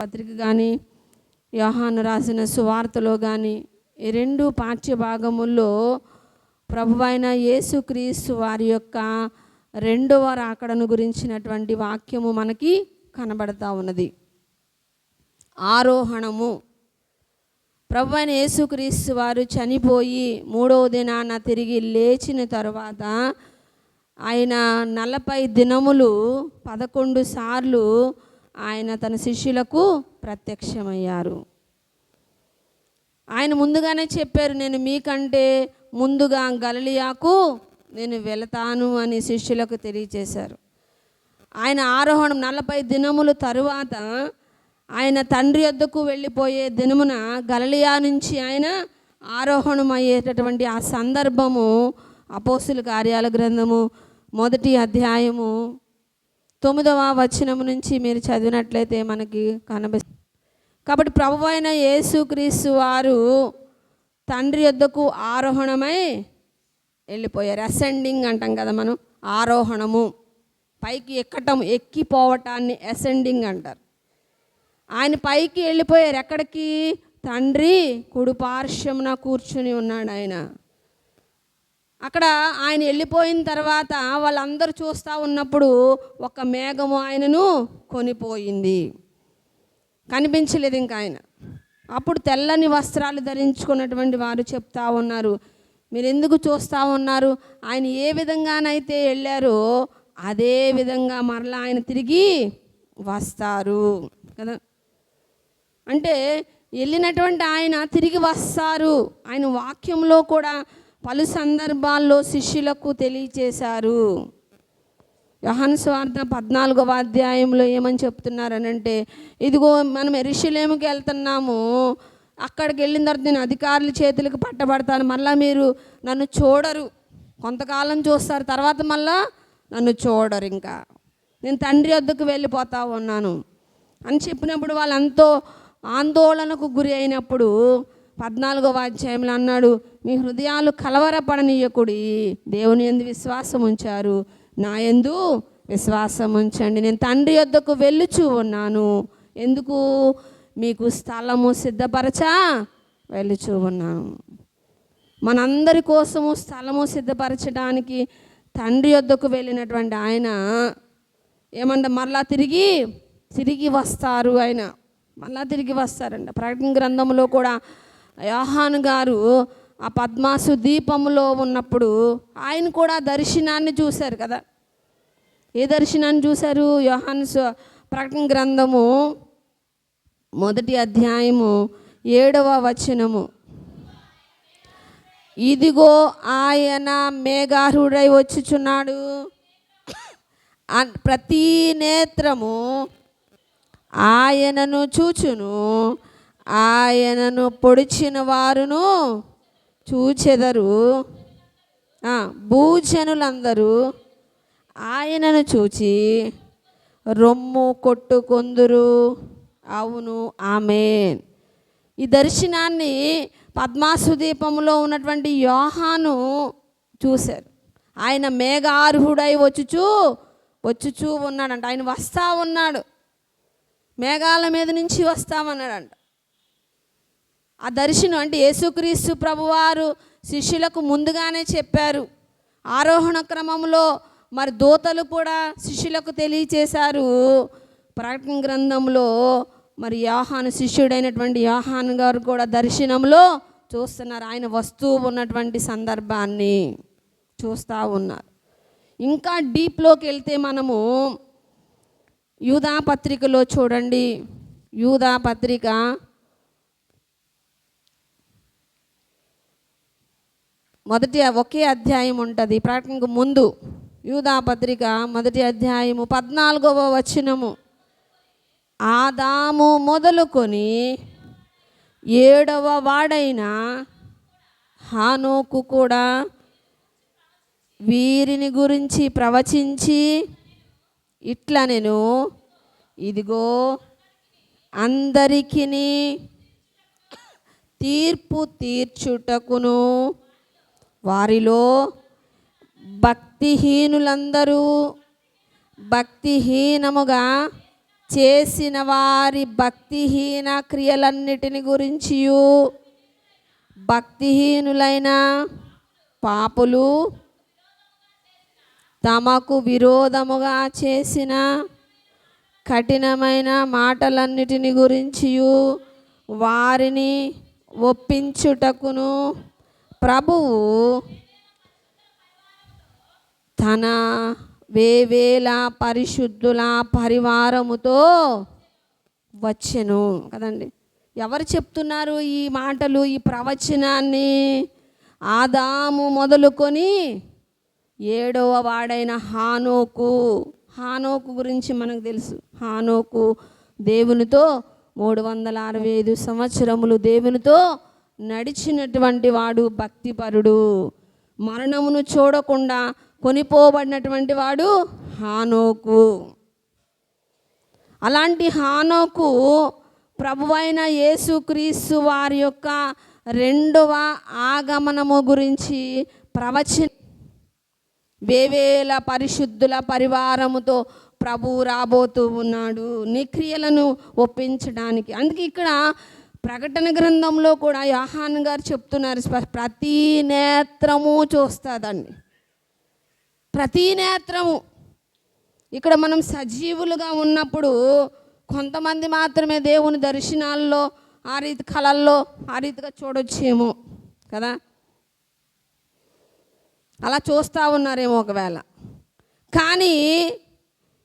పత్రిక కానీ యోహాను రాసిన సువార్తలో కానీ ఈ రెండు పాఠ్య భాగముల్లో ప్రభువైన యేసుక్రీస్తు వారి యొక్క రెండవ రాకడను గురించినటువంటి వాక్యము మనకి కనబడతా ఉన్నది. ఆరోహణము. ప్రభు అయిన యేసుక్రీస్తు వారు చనిపోయి మూడవ దినాన తిరిగి లేచిన తర్వాత ఆయన నలభై దినములు పదకొండు సార్లు ఆయన తన శిష్యులకు ప్రత్యక్షమయ్యారు. ఆయన ముందుగానే చెప్పారు నేను మీకంటే ముందుగా గలలియాకు నేను వెళతాను అని శిష్యులకు తెలియచేశారు. ఆయన ఆరోహణం నలభై దినముల తరువాత ఆయన తండ్రి వద్దకు వెళ్ళిపోయే దినమున గలలియా నుంచి ఆయన ఆరోహణం అయ్యేటటువంటి ఆ సందర్భము అపోసుల కార్యాల గ్రంథము మొదటి అధ్యాయము తొమ్మిదవ వచనం నుంచి మీరు చదివినట్లయితే మనకి కనిపిస్తుంది కాబట్టి ప్రభు అయిన యేసుక్రీస్తు వారు తండ్రి యొద్దకు ఆరోహణమై వెళ్ళిపోయారు. అసెండింగ్ అంటాం కదా మనం ఆరోహణము. పైకి ఎక్కటం ఎక్కిపోవటాన్ని అసెండింగ్ అంటారు. ఆయన పైకి వెళ్ళిపోయారు. ఎక్కడికి? తండ్రి కుడిపార్శ్వమున కూర్చుని ఉన్నాడు ఆయన. అక్కడ ఆయన వెళ్ళిపోయిన తర్వాత వాళ్ళందరూ చూస్తూ ఉన్నప్పుడు ఒక మేఘము ఆయనను కొనిపోయింది. కనిపించలేదు ఇంకా ఆయన. అప్పుడు తెల్లని వస్త్రాలు ధరించుకున్నటువంటి వారు చెప్తా ఉన్నారు. మీరు ఎందుకు చూస్తూ ఉన్నారు? ఆయన ఏ విధంగానైతే వెళ్ళారో అదే విధంగా మరలా ఆయన తిరిగి వస్తారు కదా. అంటే వెళ్ళినటువంటి ఆయన తిరిగి వస్తారు. ఆయన వాక్యంలో కూడా పలు సందర్భాల్లో శిష్యులకు తెలియచేశారు. యోహాను స్వార్థ పద్నాలుగవ అధ్యాయంలో ఏమని చెప్తున్నారనంటే ఇదిగో మనం ఎరిశలేముకి వెళ్తున్నాము అక్కడికి వెళ్ళిన తర్వాత నేను అధికారుల చేతులకు పట్టబడతాను మళ్ళీ మీరు నన్ను చూడరు. కొంతకాలం చూస్తారు తర్వాత మళ్ళా నన్ను చూడరు ఇంకా. నేను తండ్రి వద్దకు వెళ్ళిపోతా ఉన్నాను. అని చెప్పినప్పుడు వాళ్ళంతో ఆందోళనకు గురి అయినప్పుడు పద్నాలుగవ అధ్యాయంలో అన్నాడు మీ హృదయాలు కలవరపడనీయకుడి దేవుని ఎందు విశ్వాసం ఉంచారు. నా ఎందు విశ్వాసం ఉంచండి. నేను తండ్రి వద్దకు వెళ్ళుచూ ఉన్నాను. ఎందుకు? మీకు స్థలము సిద్ధపరచా వెళ్ళుచూ ఉన్నాను. మనందరి కోసము స్థలము సిద్ధపరచడానికి తండ్రి వద్దకు వెళ్ళినటువంటి ఆయన ఏమంట మరలా తిరిగి తిరిగి వస్తారు. ఆయన మళ్ళా తిరిగి వస్తారంట. ప్రకటన గ్రంథంలో కూడా యోహాను గారు ఆ పద్మాసు దీపములో ఉన్నప్పుడు ఆయన కూడా దర్శనాన్ని చూశారు కదా. ఏ దర్శనాన్ని చూశారు? యోహాను ప్రకటన గ్రంథము మొదటి అధ్యాయము ఏడవ వచనము. ఇదిగో ఆయన మేఘారుడై వచ్చుచున్నాడు. అన్- ప్రతి నేత్రము ఆయనను చూచును. ఆయనను పొడిచిన వారును చూచెదరు. భూజనులందరూ ఆయనను చూచి రొమ్ము కొట్టుకొందురు. అవును ఆమె ఈ దర్శనాన్ని పద్మాసు దీపంలో ఉన్నటువంటి యోహాను చూశారు. ఆయన మేఘార్హుడై వచ్చుచూ వచ్చుచూ ఉన్నాడంట. ఆయన వస్తా ఉన్నాడు. మేఘాల మీద నుంచి వస్తామన్నాడంట. ఆ దర్శనం అంటే యేసుక్రీస్తు ప్రభువారు శిష్యులకు ముందుగానే చెప్పారు. ఆరోహణ క్రమంలో మరి దూతలు కూడా శిష్యులకు తెలియచేశారు. ప్రకటన గ్రంథంలో మరి యోహాను శిష్యుడైనటువంటి యోహాన్ గారు కూడా దర్శనంలో చూస్తున్నారు. ఆయన వస్తూ ఉన్నటువంటి సందర్భాన్ని చూస్తూ ఉన్నారు. ఇంకా డీప్లోకి వెళ్తే మనము యూదా పత్రికలో చూడండి. యూదా పత్రిక మొదటి ఒకే అధ్యాయం ఉంటుంది. ప్రకటనకు ముందు యూదా పత్రిక మొదటి అధ్యాయము పద్నాలుగవ వచనము. ఆదాము మొదలుకొని ఏడవ వాడైన హానోకు కూడా వీరిని గురించి ప్రవచించి ఇట్లా నేను ఇదిగో అందరికీ తీర్పు తీర్చుటకును వారిలో భక్తిహీనులందరూ భక్తిహీనముగా చేసిన వారి భక్తిహీన క్రియలన్నిటిని గురించియు భక్తిహీనులైన పాపులు తమకు విరోధముగా చేసిన కఠినమైన మాటలన్నిటిని గురించియు వారిని ఒప్పించుటకును ప్రభువు తన వేవేల పరిశుద్ధుల పరివారముతో వచ్చెను. కదండి? ఎవరు చెప్తున్నారు ఈ మాటలు ఈ ప్రవచనాన్ని? ఆదాము మొదలుకొని ఏడవ వాడైన హానోకు. హానోకు గురించి మనకు తెలుసు. హానోకు దేవునితో మూడు వందల అరవై ఐదు సంవత్సరములు దేవునితో నడిచినటువంటి వాడు భక్తిపరుడు. మరణమును చూడకుండా కొనిపోబడినటువంటి వాడు హానోకు. అలాంటి హానోకు ప్రభువైన యేసుక్రీస్తు వారి యొక్క రెండవ ఆగమనము గురించి ప్రవచన వేవేల పరిశుద్ధుల పరివారముతో ప్రభు రాబోతూ ఉన్నాడు. నీ క్రియలను ఒప్పించడానికి. అందుకే ఇక్కడ ప్రకటన గ్రంథంలో కూడా యోహాన్ గారు చెప్తున్నారు ప్రతి నేత్రము చూస్తుందండి. ప్రతి నేత్రము. ఇక్కడ మనం సజీవులుగా ఉన్నప్పుడు కొంతమంది మాత్రమే దేవుని దర్శనాల్లో ఆ రీతి కళల్లో ఆ రీతిగా చూడొచ్చేమో కదా? అలా చూస్తూ ఉన్నారేమో ఒకవేళ. కానీ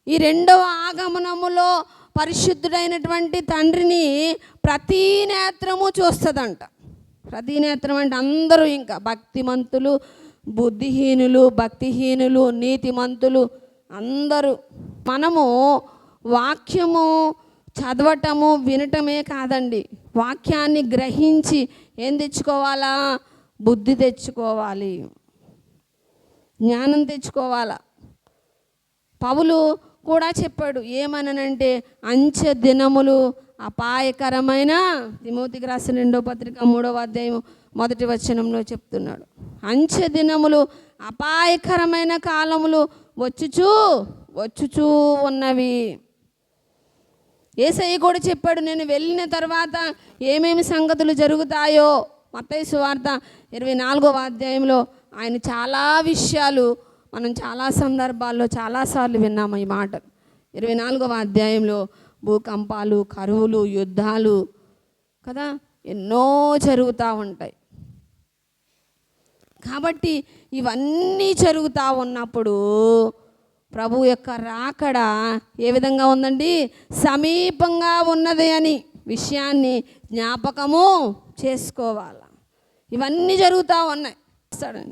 ఈ రెండవ ఆగమనములో పరిశుద్ధుడైనటువంటి తండ్రిని ప్రతి నేత్రము చూస్తుందంట. ప్రతి నేత్రం అంటే అందరూ ఇంకా భక్తిమంతులు బుద్ధిహీనులు భక్తిహీనులు నీతిమంతులు అందరూ. మనము వాక్యము చదవటము వినటమే కాదండి. వాక్యాన్ని గ్రహించి ఏం తెచ్చుకోవాలా? బుద్ధి తెచ్చుకోవాలి. జ్ఞానం తెచ్చుకోవాలా? పౌలు కూడా చెప్పాడు. ఏమననంటే అంచె దినములు అపాయకరమైన తిమోతికి రాసిన రెండో పత్రిక మూడవ అధ్యాయం మొదటి వచనంలో చెప్తున్నాడు. అంచె దినములు అపాయకరమైన కాలములు వచ్చుచూ వచ్చుచూ ఉన్నవి. ఏసయ్య కూడా చెప్పాడు నేను వెళ్ళిన తర్వాత ఏమేమి సంగతులు జరుగుతాయో మత్తయ్య సువార్త ఇరవై నాలుగవ అధ్యాయంలో ఆయన చాలా విషయాలు మనం చాలా సందర్భాల్లో చాలాసార్లు విన్నాము ఈ మాట. ఇరవై నాలుగవ అధ్యాయంలో భూకంపాలు కరువులు యుద్ధాలు కదా ఎన్నో జరుగుతూ ఉంటాయి. కాబట్టి ఇవన్నీ జరుగుతూ ఉన్నప్పుడు ప్రభు యొక్క రాకడ ఏ విధంగా ఉందండి? సమీపంగా ఉన్నది అని విషయాన్ని జ్ఞాపకము చేసుకోవాలి. ఇవన్నీ జరుగుతూ ఉన్నాయి. సడన్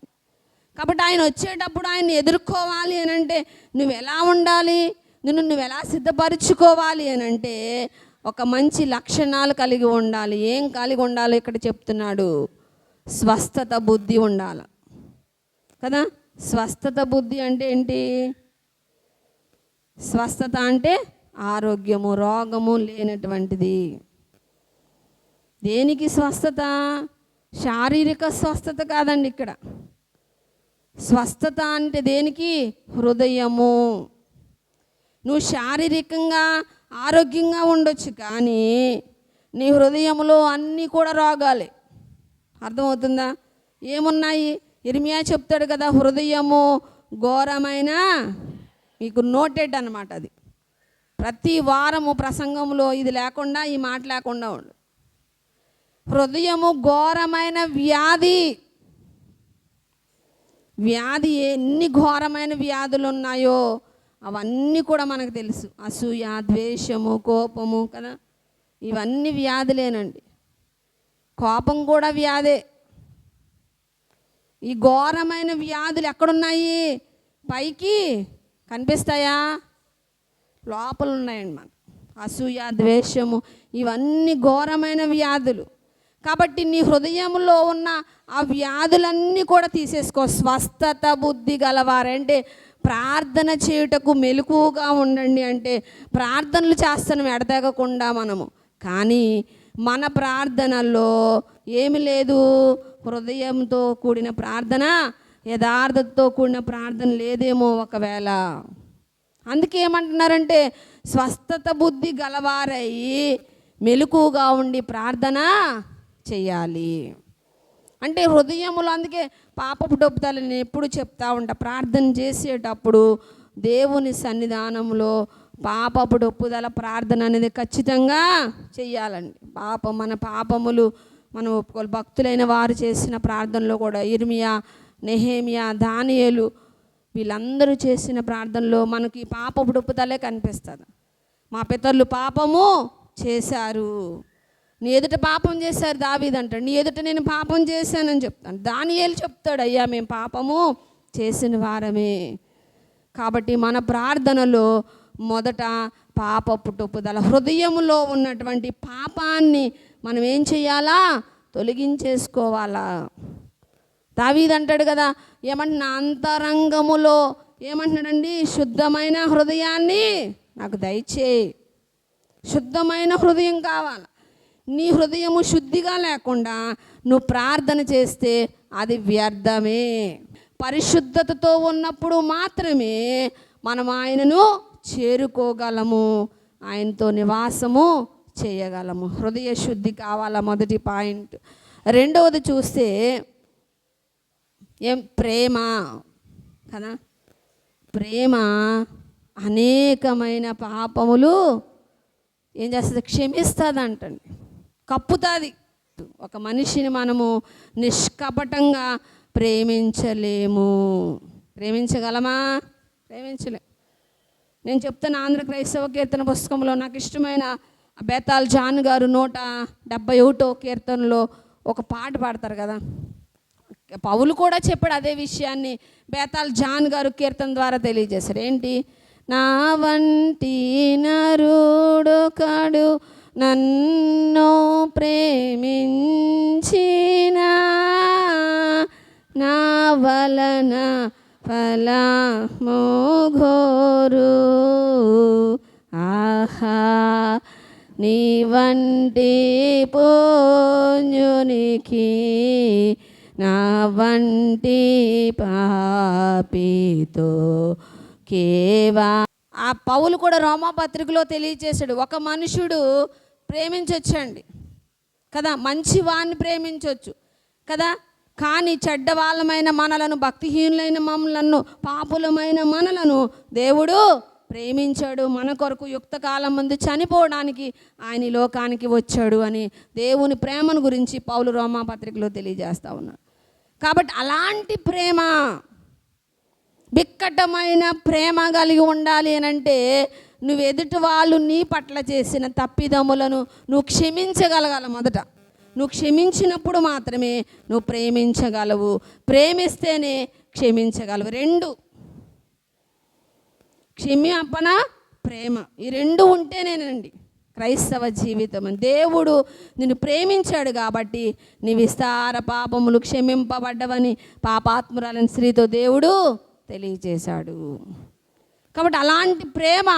కాబట్టి ఆయన వచ్చేటప్పుడు ఆయన ఎదుర్కోవాలి అని అంటే నువ్వు ఎలా ఉండాలి? నిన్ను నువ్వు ఎలా సిద్ధపరచుకోవాలి? అని అంటే ఒక మంచి లక్షణాలు కలిగి ఉండాలి. ఏం కలిగి ఉండాలి ఇక్కడ చెప్తున్నాడు. స్వస్థత బుద్ధి ఉండాలి. కదా? స్వస్థత బుద్ధి అంటే ఏంటి? స్వస్థత అంటే ఆరోగ్యము రోగము లేనటువంటిది. దేనికి స్వస్థత? శారీరక స్వస్థత కాదండి ఇక్కడ. స్వస్థత అంటే దేనికి? హృదయము. నువ్వు శారీరకంగా ఆరోగ్యంగా ఉండొచ్చు కానీ నీ హృదయంలో అన్నీ కూడా రోగాలే. అర్థమవుతుందా? ఏమున్నాయి? ఇర్మియా చెప్తాడు కదా హృదయము ఘోరమైన మీకు నోటెడ్ అనమాట అది. ప్రతి వారము ప్రసంగంలో ఇది లేకుండా ఈ మాట లేకుండా ఉండు. హృదయము ఘోరమైన వ్యాధి. వ్యాధి ఎన్ని ఘోరమైన వ్యాధులు ఉన్నాయో అవన్నీ కూడా మనకు తెలుసు. అసూయ ద్వేషము కోపము కదా. ఇవన్నీ వ్యాధులేనండి. కోపం కూడా వ్యాధే. ఈ ఘోరమైన వ్యాధులు ఎక్కడున్నాయి? పైకి కనిపిస్తాయా? లోపల ఉన్నాయండి మన అసూయ ద్వేషము ఇవన్నీ ఘోరమైన వ్యాధులు. కాబట్టి నీ హృదయంలో ఉన్న ఆ వ్యాధులన్నీ కూడా తీసేసుకో. స్వస్థత బుద్ధి గలవారంటే ప్రార్థన చేయుటకు మెలకుగా ఉండండి అంటే ప్రార్థనలు చేస్తాను ఎడతెగకుండా మనము. కానీ మన ప్రార్థనల్లో ఏమి లేదు. హృదయంతో కూడిన ప్రార్థన యథార్థతతో కూడిన ప్రార్థన లేదేమో ఒకవేళ. అందుకే ఏమంటున్నారంటే స్వస్థత బుద్ధి గలవారై మెలకుగా ఉండి ప్రార్థన. చేయాలి. అంటే హృదయములు అందుకే పాపపు డొప్పుదల నేను ఎప్పుడు చెప్తా ఉంటా. ప్రార్థన చేసేటప్పుడు దేవుని సన్నిధానంలో పాపపు డొప్పుదల ప్రార్థన అనేది ఖచ్చితంగా చెయ్యాలండి పాపం మన పాపములు మనం ఒప్పుకోవాలి. భక్తులైన వారు చేసిన ప్రార్థనలో కూడా ఇర్మియా నెహేమియా దానియలు వీళ్ళందరూ చేసిన ప్రార్థనలో మనకి పాపపు డొప్పుదలే కనిపిస్తుంది. మా పితరులు పాపము చేశారు. నీ ఎదుట పాపం చేశారు దావీద్ అంటాడు. నీ ఎదుట నేను పాపం చేశానని చెప్తాను. దానియేలు చెప్తాడు అయ్యా మేము పాపము చేసిన వారమే. కాబట్టి మన ప్రార్థనలో మొదట పాప పుట్టుపుదల హృదయంలో ఉన్నటువంటి పాపాన్ని మనం ఏం చేయాలా? తొలగించేసుకోవాలా. దావీద్ అంటాడు కదా ఏమంటే నా అంతరంగములో ఏమంటున్నాడండి? శుద్ధమైన హృదయాన్ని నాకు దయచేయి. శుద్ధమైన హృదయం కావాలి. నీ హృదయము శుద్ధిగా లేకుండా నువ్వు ప్రార్థన చేస్తే అది వ్యర్థమే. పరిశుద్ధతతో ఉన్నప్పుడు మాత్రమే మనం ఆయనను చేరుకోగలము. ఆయనతో నివాసము చేయగలము. హృదయ శుద్ధి కావాలా మొదటి పాయింట్. రెండవది చూస్తే ఏం ప్రేమ కదా? ప్రేమ అనేకమైన పాపములు ఏం చేస్తుంది? క్షమిస్తుంది అంటండి కప్పుతుంది. ఒక మనిషిని మనము నిష్కపటంగా ప్రేమించలేము. ప్రేమించగలమా? ప్రేమించలేం. నేను చెప్తున్న ఆంధ్ర క్రైస్తవ కీర్తన పుస్తకంలో నాకు ఇష్టమైన బేతాల్ జాన్ గారు నూట డెబ్బై ఒకటో కీర్తనలో ఒక పాట పాడతారు కదా. పౌలు కూడా చెప్పాడు అదే విషయాన్ని బేతాల్ జాన్ గారు కీర్తన ద్వారా తెలియజేశారు. ఏంటి? నా వంటి నరుడు కడు నన్ను ప్రేమించిన నా వలన ఫలముఘోరు ఆహా నీ వంటి పుణ్యునికి నా వంటి పాపితో కేవా. ఆ పౌలు కూడా రోమాపత్రికలో తెలియచేశాడు ఒక మనుషుడు ప్రేమించవచ్చండి కదా మంచి వాడిని ప్రేమించవచ్చు కదా కానీ చెడ్డ వాళ్ళమైన మనలను భక్తిహీనులైన మమ్మలను పాపులమైన మనలను దేవుడు ప్రేమించాడు. మన కొరకు యుక్త కాలం ముందు చనిపోవడానికి ఆయన లోకానికి వచ్చాడు అని దేవుని ప్రేమను గురించి పౌలు రోమా పత్రికలో తెలియజేస్తా ఉన్నాడు. కాబట్టి అలాంటి ప్రేమ బిక్కటమైన ప్రేమ కలిగి ఉండాలి అని అంటే నువ్వు ఎదుటి వాళ్ళు నీ పట్ల చేసిన తప్పిదములను నువ్వు క్షమించగలగాల మొదట. నువ్వు క్షమించినప్పుడు మాత్రమే నువ్వు ప్రేమించగలవు. ప్రేమిస్తేనే క్షమించగలవు. రెండు. క్షమాపణ ప్రేమ. ఈ రెండు ఉంటేనేనండి క్రైస్తవ జీవితం. దేవుడు నిన్ను ప్రేమించాడు కాబట్టి నీ విస్తార పాపములు క్షమింపబడ్డవని పాపాత్మురాలని స్త్రీతో దేవుడు తెలియజేశాడు. కాబట్టి అలాంటి ప్రేమ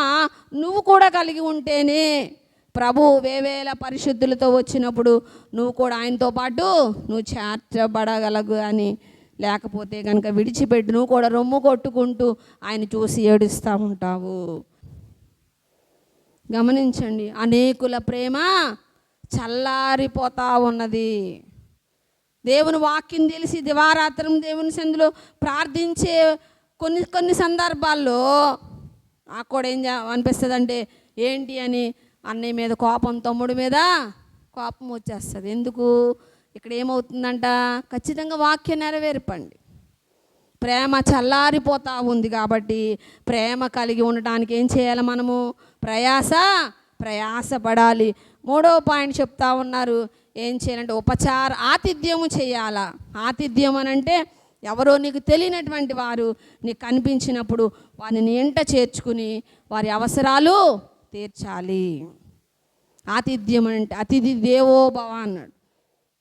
నువ్వు కూడా కలిగి ఉంటేనే ప్రభు వేవేల పరిశుద్ధులతో వచ్చినప్పుడు నువ్వు కూడా ఆయనతో పాటు నువ్వు చేర్చబడగలగు అని లేకపోతే కనుక విడిచిపెట్టి నువ్వు కూడా రొమ్ము కొట్టుకుంటూ ఆయన చూసి ఏడుస్తూ ఉంటావు. గమనించండి అనేకుల ప్రేమ చల్లారిపోతా ఉన్నది. దేవుని వాక్యం తెలిసి దివారాత్రం దేవుని సందులో ప్రార్థించే కొన్ని కొన్ని సందర్భాల్లో నాకు కూడా ఏం అనిపిస్తుంది అంటే ఏంటి అని అన్నయ్య మీద కోపం తమ్ముడి మీద కోపం వచ్చేస్తుంది. ఎందుకు? ఇక్కడ ఏమవుతుందంట? ఖచ్చితంగా వాక్యం నెరవేర్పండి. ప్రేమ చల్లారిపోతా ఉంది కాబట్టి ప్రేమ కలిగి ఉండటానికి ఏం చేయాలి మనము? ప్రయాస ప్రయాసపడాలి. మూడో పాయింట్ చెప్తా ఉన్నారు. ఏం చేయాలంటే ఉపచార ఆతిథ్యము చేయాలా? ఆతిథ్యం అని అంటే ఎవరో నీకు తెలియనటువంటి వారు నీకు కనిపించినప్పుడు వారిని ఎంట చేర్చుకుని వారి అవసరాలు తీర్చాలి. ఆతిథ్యం అంటే అతిథి దేవో భవ అన్నాడు.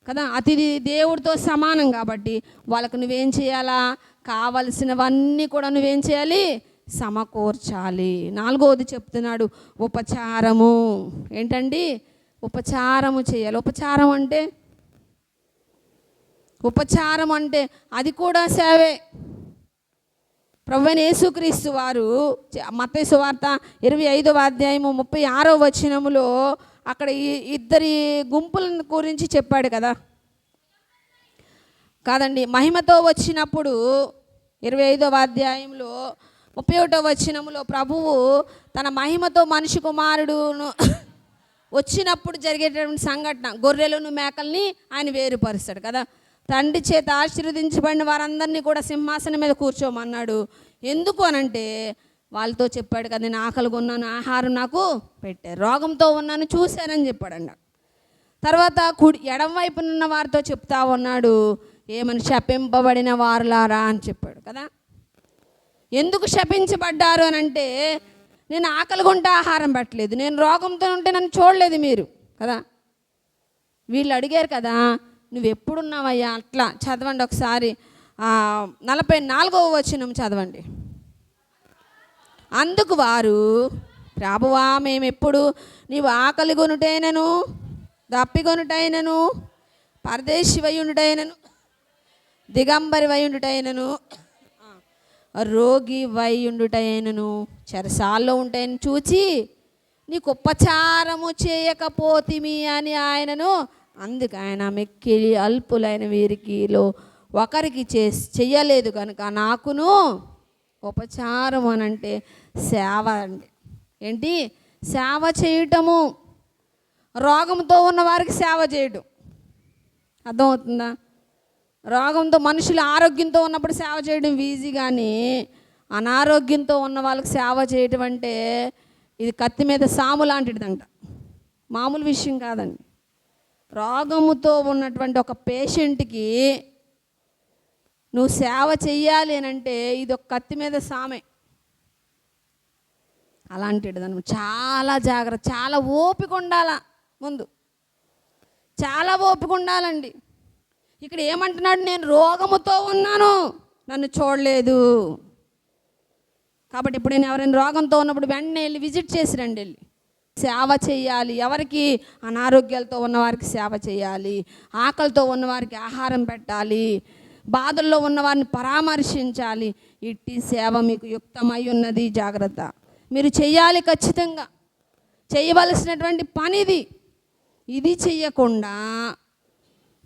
కదా? అతిథి దేవుడితో సమానం కాబట్టి వాళ్ళకు నువ్వేం చేయాలా? కావలసినవన్నీ కూడా నువ్వేం చేయాలి? సమకూర్చాలి. నాలుగవది చెప్తున్నాడు ఉపచారము. ఏంటండి? ఉపచారము చేయాలి. ఉపచారం అంటే ఉపచారం అంటే అది కూడా సేవే. ప్రభువైన యేసుక్రీస్తు వారు మత్తయి సువార్త ఇరవై ఐదవ అధ్యాయము ముప్పై ఆరో వచనములో అక్కడ ఇద్దరి గుంపులను గురించి చెప్పాడు కదా. కాదండి మహిమతో వచ్చినప్పుడు ఇరవై ఐదవ అధ్యాయంలో ముప్పై ఒకటో వచనములో ప్రభువు తన మహిమతో మనిషి కుమారుడును వచ్చినప్పుడు జరిగేటటువంటి సంఘటన గొర్రెలను మేకల్ని ఆయన వేరుపరుస్తాడు కదా. తండ్రి చేత ఆశీర్వదించబడిన వారందరినీ కూడా సింహాసనం మీద కూర్చోమన్నాడు. ఎందుకు అనంటే వాళ్ళతో చెప్పాడు కదా నేను ఆకలిగా ఉన్నాను ఆహారం నాకు పెట్టారు రోగంతో ఉన్నాను చూశానని చెప్పాడంట. తర్వాత కుడి ఎడం వైపున ఉన్న వారితో చెప్తా ఉన్నాడు ఏమని శపింపబడిన వారులారా? అని చెప్పాడు కదా. ఎందుకు శపించబడ్డారు అని అంటే నేను ఆకలిగా ఆహారం పెట్టలేదు నేను రోగంతో ఉంటే నన్ను చూడలేదు మీరు. కదా. వీళ్ళు అడిగారు కదా నువ్వు ఎప్పుడున్నావయ్యా అట్లా చదవండి ఒకసారి. నలభై నాలుగవ వచనం చదవండి. అందుకు వారు ప్రభువా మేమెప్పుడు నీవు ఆకలి కొనుటైనను దప్పికొనుటైనను పరదేశి వయుండుటైనను దిగంబరి వయుండుటైనను రోగి వయుండుటైనను చెరసాల్లో ఉంటాయని చూచి నీకు ఉపచారము చేయకపోతిమి అని ఆయనను అందుకు ఆయన మెక్కిలి అల్పులైన వీరికిలో ఒకరికి చే చెయ్యలేదు కనుక నాకును ఉపచారం అని అంటే సేవ అండి. ఏంటి? సేవ చేయటము. రోగంతో ఉన్న వారికి సేవ చేయటం. అర్థమవుతుందా? రోగంతో మనుషులు ఆరోగ్యంతో ఉన్నప్పుడు సేవ చేయడం ఈజీ కానీ అనారోగ్యంతో ఉన్న వాళ్ళకి సేవ చేయటం అంటే ఇది కత్తి మీద సాము లాంటిదంట. మామూలు విషయం కాదండి. రోగముతో ఉన్నటువంటి ఒక పేషెంట్కి నువ్వు సేవ చెయ్యాలి అని అంటే ఇది ఒక కత్తి మీద సామే. అలాంటిది దాన్ని చాలా జాగ్రత్త చాలా ఓపిక ఉండాల ముందు. చాలా ఓపిక ఉండాలండి. ఇక్కడ ఏమంటున్నాడు నేను రోగముతో ఉన్నాను నన్ను చూడలేదు. కాబట్టి ఇప్పుడు నేను ఎవరైనా రోగంతో ఉన్నప్పుడు వెంటనే వెళ్ళి విజిట్ చేసి రండి వెళ్ళి. సేవ చేయాలి. ఎవరికి అనారోగ్యాలతో ఉన్నవారికి సేవ చేయాలి. ఆకలితో ఉన్నవారికి ఆహారం పెట్టాలి. బాధల్లో ఉన్నవారిని పరామర్శించాలి. ఇట్టి సేవ మీకు యుక్తమై ఉన్నది. జాగ్రత్త. మీరు చేయాలి ఖచ్చితంగా. చేయవలసినటువంటి పనిది. ఇది చెయ్యకుండా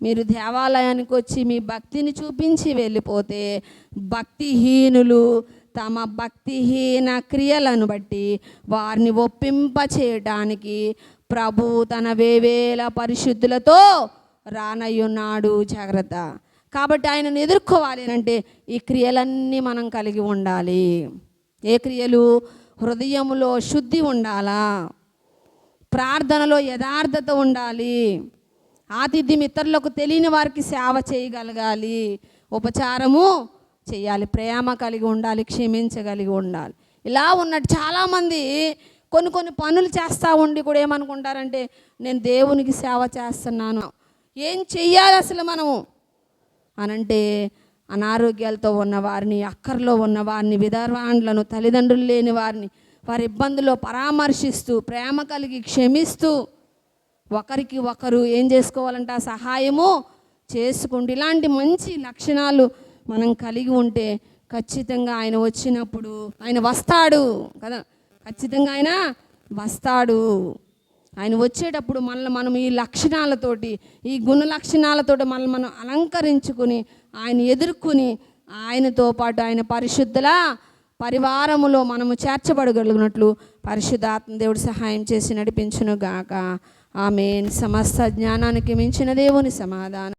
మీరు దేవాలయానికి వచ్చి మీ భక్తిని చూపించి వెళ్ళిపోతే భక్తిహీనులు తమ భక్తిహీన క్రియలను బట్టి వారిని ఒప్పింప చేయడానికి ప్రభు తన వేవేల పరిశుద్ధులతో రానయ్యున్నాడు. జాగ్రత్త. కాబట్టి ఆయనను ఎదుర్కోవాలి అంటే ఈ క్రియలన్నీ మనం కలిగి ఉండాలి. ఏ క్రియలు? హృదయములో శుద్ధి ఉండాలా? ప్రార్థనలో యథార్థత ఉండాలి. ఆతిథ్యం ఇతరులకు తెలియని వారికి సేవ చేయగలగాలి. ఉపచారము చేయాలి ప్రేమ కలిగి ఉండాలి క్షమించగలిగి ఉండాలి. ఇలా ఉన్నట్టు చాలామంది కొన్ని కొన్ని పనులు చేస్తూ ఉండి కూడా ఏమనుకుంటారంటే నేను దేవునికి సేవ చేస్తున్నాను. ఏం చెయ్యాలి అసలు మనము? అనంటే అనారోగ్యాలతో ఉన్న వారిని అక్కర్లో ఉన్న వారిని విధర్వాండ్లను తల్లిదండ్రులు లేని వారిని వారి ఇబ్బందుల్లో పరామర్శిస్తూ ప్రేమ కలిగి క్షమిస్తూ ఒకరికి ఒకరు ఏం చేసుకోవాలంట సహాయము చేసుకుంటూ ఇలాంటి మంచి లక్షణాలు మనం కలిగి ఉంటే ఖచ్చితంగా ఆయన వచ్చినప్పుడు ఆయన వస్తాడు కదా? ఖచ్చితంగా ఆయన వస్తాడు. ఆయన వచ్చేటప్పుడు మనల్ని మనం ఈ లక్షణాలతోటి ఈ గుణ లక్షణాలతోటి మనల్ని మనం అలంకరించుకుని ఆయన ఎదుర్కొని ఆయనతో పాటు ఆయన పరిశుద్ధుల పరివారములో మనము చేర్చబడగలిగినట్లు పరిశుద్ధాత్మ దేవుడు సహాయం చేసి నడిపించునుగాక. ఆమె సమస్త జ్ఞానానికి మించిన దేవుని సమాధానం.